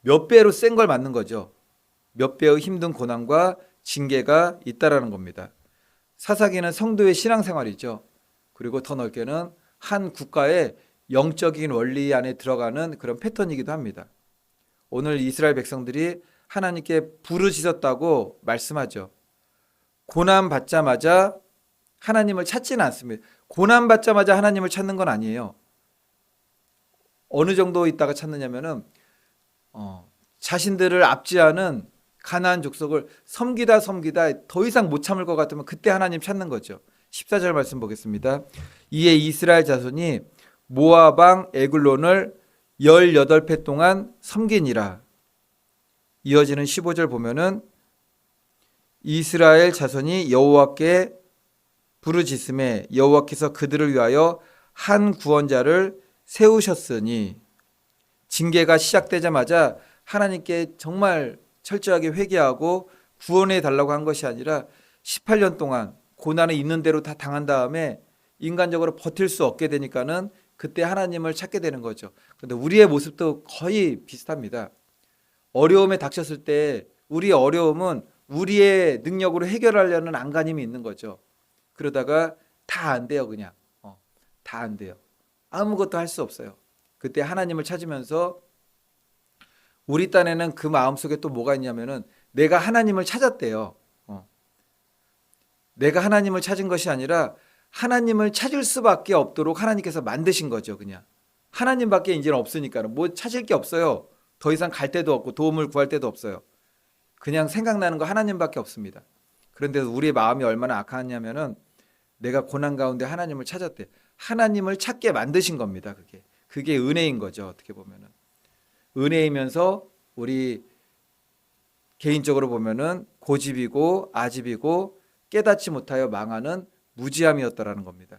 몇 배로 센 걸 맞는 거죠. 몇 배의 힘든 고난과 징계가 있다라는 겁니다. 사사기는 성도의 신앙생활이죠. 그리고 더 넓게는 한 국가의 영적인 원리 안에 들어가는 그런 패턴이기도 합니다. 오늘 이스라엘 백성들이 하나님께 부르짖었다고 말씀하죠. 고난 받자마자 하나님을 찾지는 않습니다. 고난 받자마자 하나님을 찾는 건 아니에요. 어느 정도 있다가 찾느냐면은 어, 자신들을 압제하는 가나안 족속을 섬기다 섬기다 더 이상 못 참을 것 같으면 그때 하나님 찾는 거죠. 14절 말씀 보겠습니다. 이에 이스라엘 자손이 왕 에글론을 18회 동안 섬기니라. 이어지는 15절 보면은 이스라엘 자손이 여호와께 부르짖음에 여호와께서 그들을 위하여 한 구원자를 세우셨으니 징계가 시작되자마자 하나님께 정말 철저하게 회개하고 구원해 달라고 한 것이 아니라 18년 동안 고난을 있는 대로 다 당한 다음에 인간적으로 버틸 수 없게 되니까는 그때 하나님을 찾게 되는 거죠. 근데 우리의 모습도 거의 비슷합니다. 어려움에 닥쳤을 때 우리의 어려움은 우리의 능력으로 해결하려는 안간힘이 있는 거죠. 그러다가 다 안 돼요, 그냥. 어, 다 안 돼요. 아무것도 할 수 없어요. 그때 하나님을 찾으면서 우리 딴에는 그 마음속에 또 뭐가 있냐면은 내가 하나님을 찾았대요. 어. 내가 하나님을 찾은 것이 아니라 하나님을 찾을 수밖에 없도록 하나님께서 만드신 거죠, 그냥. 하나님밖에 이제는 없으니까 뭐 찾을 게 없어요. 더 이상 갈 데도 없고 도움을 구할 데도 없어요. 그냥 생각나는 거 하나님밖에 없습니다. 그런데 우리의 마음이 얼마나 악하냐면은 내가 고난 가운데 하나님을 찾았대. 하나님을 찾게 만드신 겁니다. 그게 그게 은혜인 거죠. 어떻게 보면은 은혜이면서 우리 개인적으로 보면은 고집이고 아집이고 깨닫지 못하여 망하는 무지함이었다라는 겁니다.